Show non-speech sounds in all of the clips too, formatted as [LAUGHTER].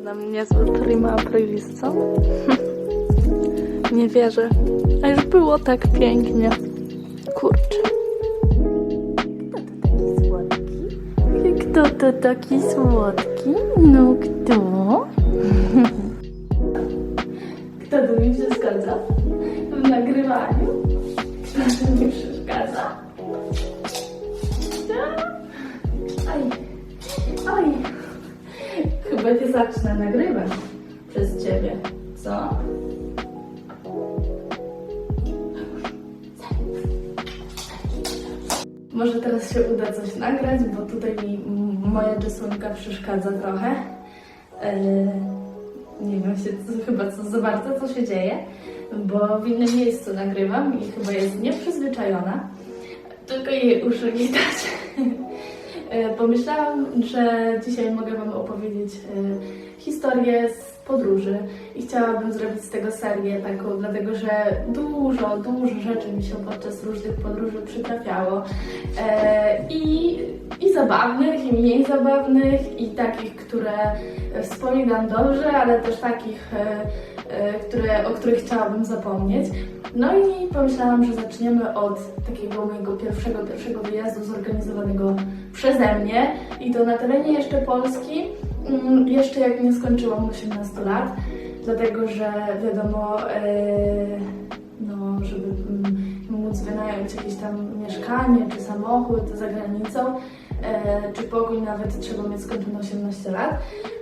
na mnie z streama playlistą. [LAUGHS] Nie wierzę. A już było tak pięknie. Kurczę. Kto to taki słodki? No kto? [LAUGHS] Kto tu mi przeszkadza? W nagrywaniu? Kto tu mi przeszkadza? Nie zacznę nagrywać przez ciebie, co? Może teraz się uda coś nagrać, bo tutaj mi moja Jesłonka przeszkadza trochę. Eee, nie wiem się, co, chyba co za bardzo, co się dzieje, bo w innym miejscu nagrywam i chyba jest nieprzyzwyczajona. Tylko jej uszy widać. E, Pomyślałam, że dzisiaj mogę Wam opowiedzieć e, historię z podróży i chciałabym zrobić z tego serię taką, dlatego że dużo, dużo rzeczy mi się podczas różnych podróży przytrafiało e, i, i zabawnych, i mniej zabawnych, i takich, które wspominam dobrze, ale też takich, e, e, które, o których chciałabym zapomnieć. No i pomyślałam, że zaczniemy od takiego mojego pierwszego, pierwszego wyjazdu zorganizowanego przeze mnie i to na terenie jeszcze Polski, mm, jeszcze jak nie skończyłam 18 lat, dlatego że wiadomo, e, no, żeby mm, móc wynająć jakieś tam mieszkanie czy samochód za granicą, e, czy pokój nawet trzeba mieć skończone 18 lat.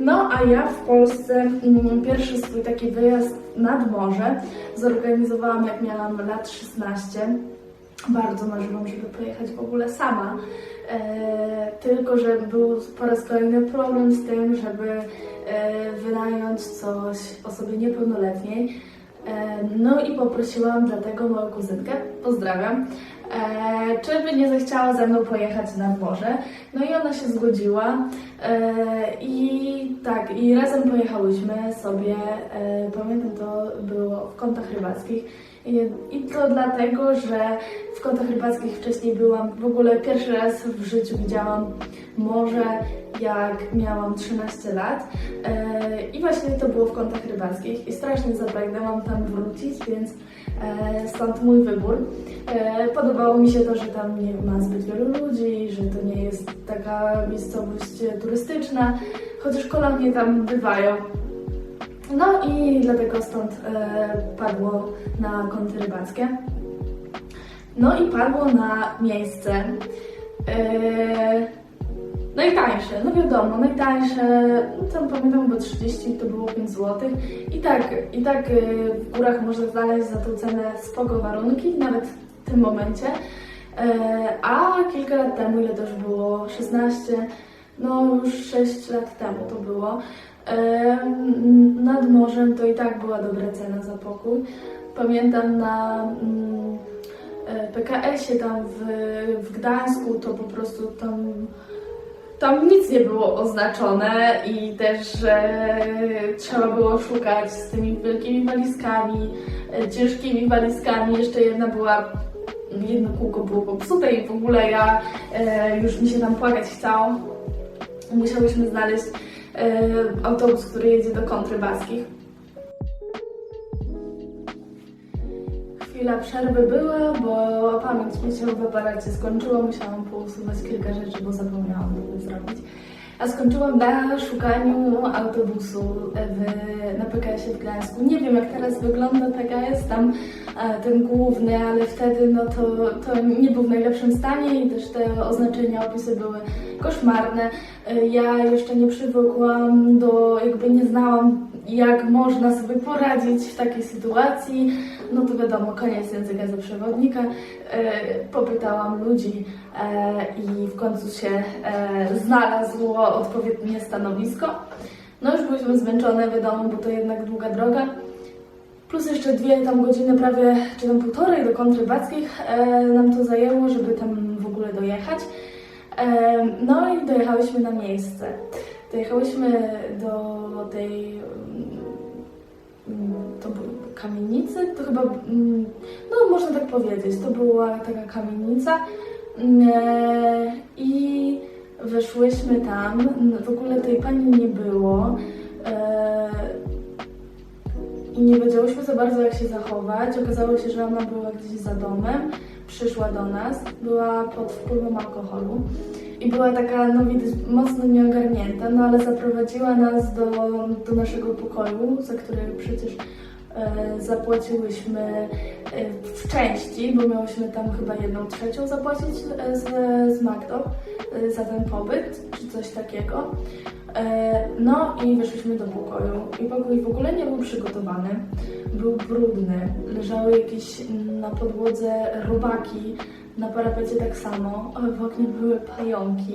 No a ja w Polsce mm, pierwszy swój taki wyjazd nad morze zorganizowałam jak miałam lat 16. Bardzo marzyłam, żeby pojechać w ogóle sama. E, tylko, że był po raz kolejny problem z tym, żeby e, wynająć coś osobie niepełnoletniej. E, no i poprosiłam dlatego moją kuzynkę, pozdrawiam, e, czy by nie zechciała ze mną pojechać nad morze. No i ona się zgodziła e, i tak, i razem pojechałyśmy sobie, e, pamiętam to było w kątach rybackich i, to dlatego, że w kątach rybackich wcześniej byłam, w ogóle pierwszy raz w życiu widziałam morze jak miałam 13 lat e, i właśnie to było w kątach rybackich i strasznie zapragnęłam tam wrócić, więc e, stąd mój wybór. E, podobało mi się to, że tam nie ma zbyt wielu ludzi, że to nie jest taka miejscowość turystyczna, chociaż kolomnie tam bywają. No i dlatego stąd e, padło na kąty rybackie. No i padło na miejsce e, najtańsze, no wiadomo, najtańsze, no tam pamiętam, bo 30 to było 5 zł. I tak, i tak e, w górach można znaleźć za tą cenę spoko warunki, nawet w tym momencie. A kilka lat temu, ile to już było? 16, no już 6 lat temu to było. Nad morzem to i tak była dobra cena za pokój. Pamiętam na mm, e, PKS-ie tam w, w Gdańsku to po prostu tam, tam nic nie było oznaczone i też że trzeba było szukać z tymi wielkimi walizkami, e, ciężkimi walizkami. Jeszcze jedna była jedno kółko było popsute i w ogóle ja e, już mi się tam płakać chciało. Musiałyśmy znaleźć e, autobus, który jedzie do kąt rybackich. Chwila przerwy była, bo pamięć mi się w aparacie skończyła, musiałam pousuwać kilka rzeczy, bo zapomniałam tego zrobić. A skończyłam na szukaniu autobusu w, na PKS-ie w Gdańsku. Nie wiem jak teraz wygląda PKS, tam e, ten główny, ale wtedy no to, to nie był w najlepszym stanie i też te oznaczenia, opisy były koszmarne. E, Ja jeszcze nie przywykłam do, jakby nie znałam jak można sobie poradzić w takiej sytuacji. No to wiadomo, koniec języka ze przewodnika. E, popytałam ludzi e, i w końcu się e, znalazło odpowiednie stanowisko. No już byliśmy zmęczone, wiadomo, bo to jednak długa droga. Plus jeszcze dwie tam godziny prawie, czy tam półtorej do kąt rybackich e, nam to zajęło, żeby tam w ogóle dojechać. No i dojechałyśmy na miejsce. Dojechałyśmy do tej mm, to były kamienicy, to chyba, mm, no można tak powiedzieć, to była taka kamienica. Mm, e, i weszłyśmy tam, w ogóle tej pani nie było, E, I nie wiedziałyśmy za bardzo, jak się zachować. Okazało się, że ona była gdzieś za domem, przyszła do nas, była pod wpływem alkoholu i była taka, no mocno nieogarnięta, no ale zaprowadziła nas do, do naszego pokoju, za który przecież e, zapłaciłyśmy e, w części, bo miałyśmy tam chyba jedną trzecią zapłacić e, z, z Magdą e, za ten pobyt, czy coś takiego. E, No i weszliśmy do pokoju i pokój w ogóle nie był przygotowany. Był brudny, leżały jakieś mm, na podłodze robaki, na parapecie tak samo, w oknie były pająki.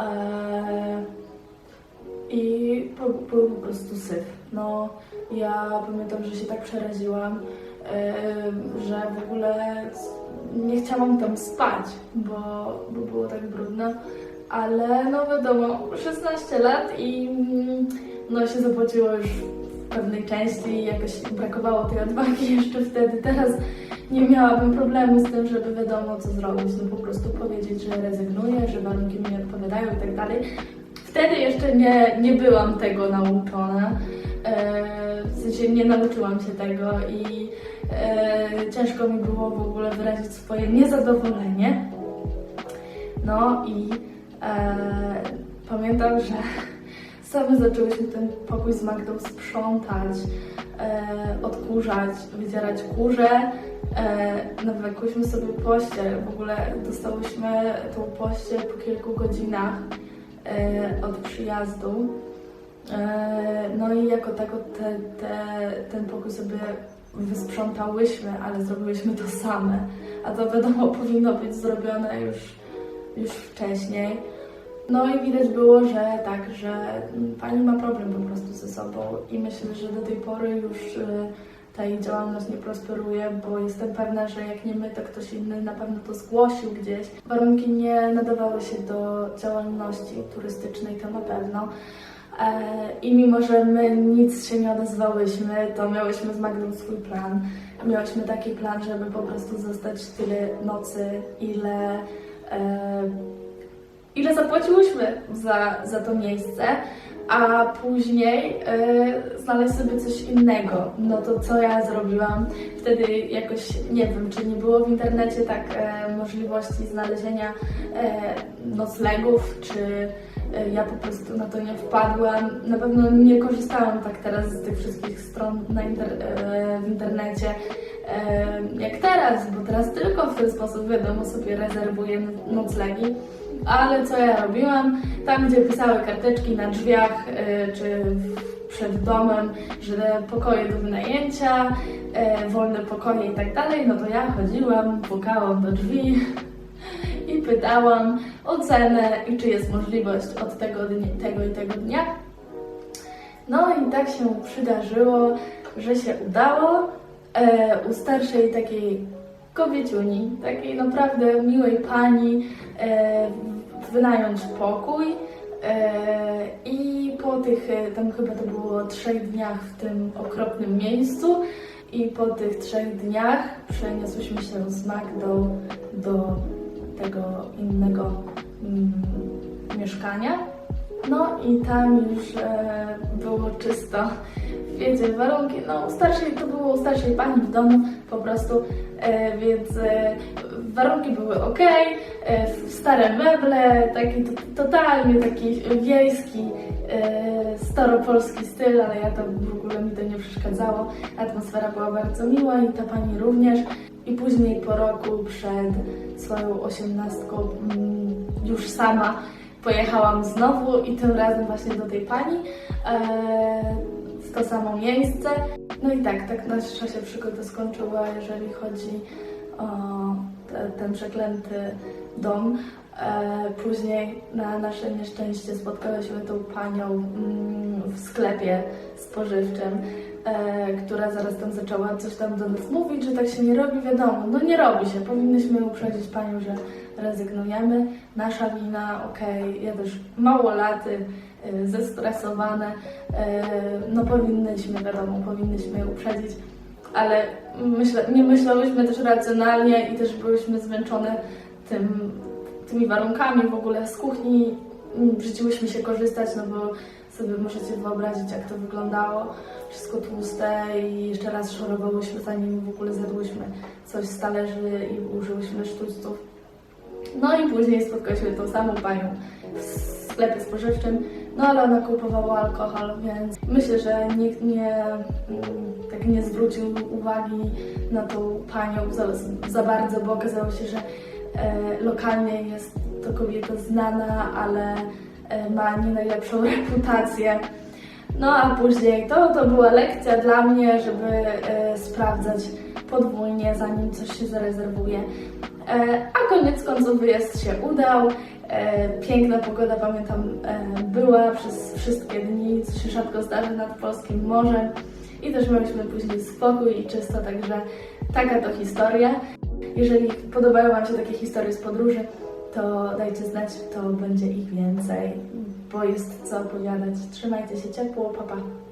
E, I był po prostu syf. No, ja pamiętam, że się tak przeraziłam, e, że w ogóle nie chciałam tam spać, bo, bo było tak brudno. Ale no wiadomo, 16 lat i mm, no się zapłaciło już w pewnej części jakoś brakowało tej odwagi [LAUGHS] jeszcze wtedy. Teraz nie miałabym problemu z tym, żeby wiadomo co zrobić, no po prostu powiedzieć, że rezygnuję, że warunki mi nie odpowiadają i tak dalej. Wtedy jeszcze nie, nie byłam tego nauczona, e, w sensie nie nauczyłam się tego i e, ciężko mi było w ogóle wyrazić swoje niezadowolenie. No i e, pamiętam, że same zaczęłyśmy ten pokój z Magdą sprzątać, e, odkurzać, wydzierać kurze. E, nawlekłyśmy sobie pościel, w ogóle dostałyśmy tą pościel po kilku godzinach e, od przyjazdu. E, no i jako tako te, te, ten pokój sobie wysprzątałyśmy, ale zrobiłyśmy to same. A to wiadomo [LAUGHS] powinno być zrobione już, już wcześniej. No i widać było, że tak, że pani ma problem po prostu ze sobą i myślę, że do tej pory już y, ta jej działalność nie prosperuje, bo jestem pewna, że jak nie my, to ktoś inny na pewno to zgłosił gdzieś. Warunki nie nadawały się do działalności turystycznej, to na pewno. E, I mimo, że my nic się nie odezwałyśmy, to miałyśmy z Magdą swój plan. Miałyśmy taki plan, żeby po prostu zostać tyle nocy, ile, e, ile zapłaciłyśmy za, za to miejsce, a później e, znaleźć sobie coś innego. No to co ja zrobiłam? Wtedy jakoś, nie wiem, czy nie było w internecie tak e, możliwości znalezienia e, noclegów, czy e, ja po prostu na to nie wpadłam. Na pewno nie korzystałam tak teraz z tych wszystkich stron inter, e, w internecie jak teraz, bo teraz tylko w ten sposób wiadomo sobie rezerwuję noclegi. Ale co ja robiłam? Tam, gdzie pisały karteczki na drzwiach e, czy przed domem, że pokoje do wynajęcia, e, wolne pokoje i tak dalej, no to ja chodziłam, pukałam do drzwi i pytałam o cenę i czy jest możliwość od tego, tego i tego dnia. No i tak się przydarzyło, że się udało e, u starszej takiej kobieciuni, takiej naprawdę miłej pani e, wynająć pokój e, i po tych, e, tam chyba to było trzech dniach w tym okropnym miejscu i po tych trzech dniach przeniosłyśmy się z Magdą do tego innego mm, mieszkania. No i tam już e, było czysto. Wiecie, warunki, no starszej, to było starszej pani w domu po prostu, e, więc e, warunki były ok, e, stare meble, taki to, totalnie taki wiejski, e, staropolski styl, ale ja to w ogóle mi to nie przeszkadzało. Atmosfera była bardzo miła i ta pani również. I później po roku przed swoją osiemnastką mm, już sama pojechałam znowu i tym razem właśnie do tej pani e, to samo miejsce. No i tak, tak nasza się przygoda skończyła, jeżeli chodzi o te, ten przeklęty dom. E, później na nasze nieszczęście spotkałyśmy tą panią mm, w sklepie spożywczym, e, która zaraz tam zaczęła coś tam do nas mówić, że tak się nie robi, wiadomo, no nie robi się. Powinnyśmy uprzedzić panią, że rezygnujemy. Nasza wina, okej, ja też małolaty, y, zestresowane, y, no powinnyśmy, wiadomo, powinnyśmy uprzedzić, ale myślę, nie myślałyśmy też racjonalnie i też byłyśmy zmęczone tym, tymi warunkami w ogóle z kuchni. Brzydziłyśmy się korzystać, no bo sobie możecie wyobrazić, jak to wyglądało. Wszystko tłuste i jeszcze raz szorowałyśmy, zanim w ogóle zjadłyśmy coś z talerzy i użyłyśmy sztućców. No i później spotkałyśmy tą samą panią w sklepie spożywczym, no ale ona kupowała alkohol, więc myślę, że nikt nie, mm, tak nie zwrócił uwagi na tą panią za, za bardzo, bo okazało się, że e, lokalnie jest to kobieta znana, ale e, ma nie najlepszą [LAUGHS] reputację. No a później to, to była lekcja dla mnie, żeby e, sprawdzać podwójnie, zanim coś się zarezerwuje. E, a koniec końców wyjazd się udał. E, piękna pogoda, pamiętam, e, była przez wszystkie dni, co się rzadko zdarzy nad polskim morzem. I też mieliśmy później spokój i czysto, także taka to historia. Jeżeli podobają Wam się takie historie z podróży, to dajcie znać, to będzie ich więcej, bo jest co opowiadać. Trzymajcie się ciepło, papa. Pa.